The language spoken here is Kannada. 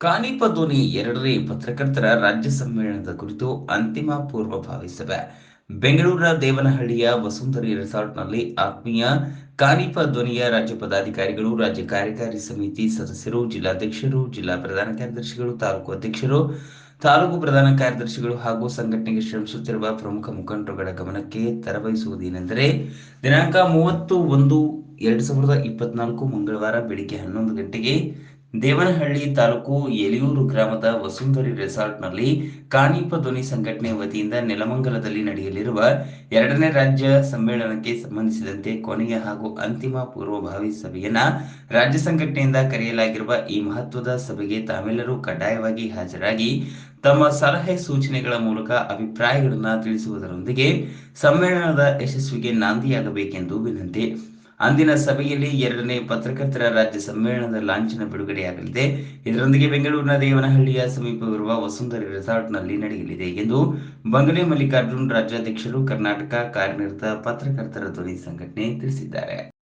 ಕಾನಿಪ ಧ್ವನಿ ಎರಡನೇ ಪತ್ರಕರ್ತರ ರಾಜ್ಯ ಸಮ್ಮೇಳನದ ಕುರಿತು ಅಂತಿಮ ಪೂರ್ವಭಾವಿ ಸಭೆ. ಬೆಂಗಳೂರಿನ ದೇವನಹಳ್ಳಿಯ ವಸುಂಧರಿ ರೆಸಾರ್ಟ್ನಲ್ಲಿ ಆತ್ಮೀಯ ಕಾನಿಪ ಧ್ವನಿಯ ರಾಜ್ಯ ಪದಾಧಿಕಾರಿಗಳು, ರಾಜ್ಯ ಕಾರ್ಯಕಾರಿ ಸಮಿತಿ ಸದಸ್ಯರು, ಜಿಲ್ಲಾಧ್ಯಕ್ಷರು, ಜಿಲ್ಲಾ ಪ್ರಧಾನ ಕಾರ್ಯದರ್ಶಿಗಳು, ತಾಲೂಕು ಅಧ್ಯಕ್ಷರು, ತಾಲೂಕು ಪ್ರಧಾನ ಕಾರ್ಯದರ್ಶಿಗಳು ಹಾಗೂ ಸಂಘಟನೆಗೆ ಶ್ರಮಿಸುತ್ತಿರುವ ಪ್ರಮುಖ ಮುಖಂಡರುಗಳ ಗಮನಕ್ಕೆ ತರಬಯಸುವುದೇನೆಂದರೆ ದಿನಾಂಕ ಮೂವತ್ತು ಒಂದು ಎರಡು ಸಾವಿರದ ಇಪ್ಪತ್ನಾಲ್ಕು ಮಂಗಳವಾರ ಬೆಳಿಗ್ಗೆ ಹನ್ನೊಂದು ಗಂಟೆಗೆ ದೇವನಹಳ್ಳಿ ತಾಲೂಕು ಎಲಿಯೂರು ಗ್ರಾಮದ ವಸುಂಧರಿ ರೆಸಾರ್ಟ್ನಲ್ಲಿ ಕಾಣಿಪ ಧ್ವನಿ ಸಂಘಟನೆ ವತಿಯಿಂದ ನೆಲಮಂಗಲದಲ್ಲಿ ನಡೆಯಲಿರುವ ಎರಡನೇ ರಾಜ್ಯ ಸಮ್ಮೇಳನಕ್ಕೆ ಸಂಬಂಧಿಸಿದಂತೆ ಕೊನೆಯ ಹಾಗೂ ಅಂತಿಮ ಪೂರ್ವಭಾವಿ ಸಭೆಯನ್ನ ರಾಜ್ಯ ಸಂಘಟನೆಯಿಂದ ಕರೆಯಲಾಗಿರುವ ಈ ಮಹತ್ವದ ಸಭೆಗೆ ತಾವೆಲ್ಲರೂ ಕಡ್ಡಾಯವಾಗಿ ಹಾಜರಾಗಿ ತಮ್ಮ ಸಲಹೆ ಸೂಚನೆಗಳ ಮೂಲಕ ಅಭಿಪ್ರಾಯಗಳನ್ನು ತಿಳಿಸುವುದರೊಂದಿಗೆ ಸಮ್ಮೇಳನದ ಯಶಸ್ವಿಗೆ ನಾಂದಿಯಾಗಬೇಕೆಂದು ವಿನಂತಿ. ಅಂದಿನ ಸಭೆಯಲ್ಲಿ ಎರಡನೇ ಪತ್ರಕರ್ತರ ರಾಜ್ಯ ಸಮ್ಮೇಳನದ ಲಾಂಛನ ಬಿಡುಗಡೆಯಾಗಲಿದೆ. ಇದರೊಂದಿಗೆ ಬೆಂಗಳೂರಿನ ದೇವನಹಳ್ಳಿಯ ಸಮೀಪವಿರುವ ವಸುಂಧರಿ ರೆಸಾರ್ಟ್ನಲ್ಲಿ ನಡೆಯಲಿದೆ ಎಂದು ಬಂಗಲೆ ಮಲ್ಲಿಕಾರ್ಜುನ್ ರಾಜ್ಯಾಧ್ಯಕ್ಷರು ಕರ್ನಾಟಕ ಕಾರ್ಯನಿರತ ಪತ್ರಕರ್ತರ ಧ್ವನಿ ಸಂಘಟನೆ ತಿಳಿಸಿದ್ದಾರೆ.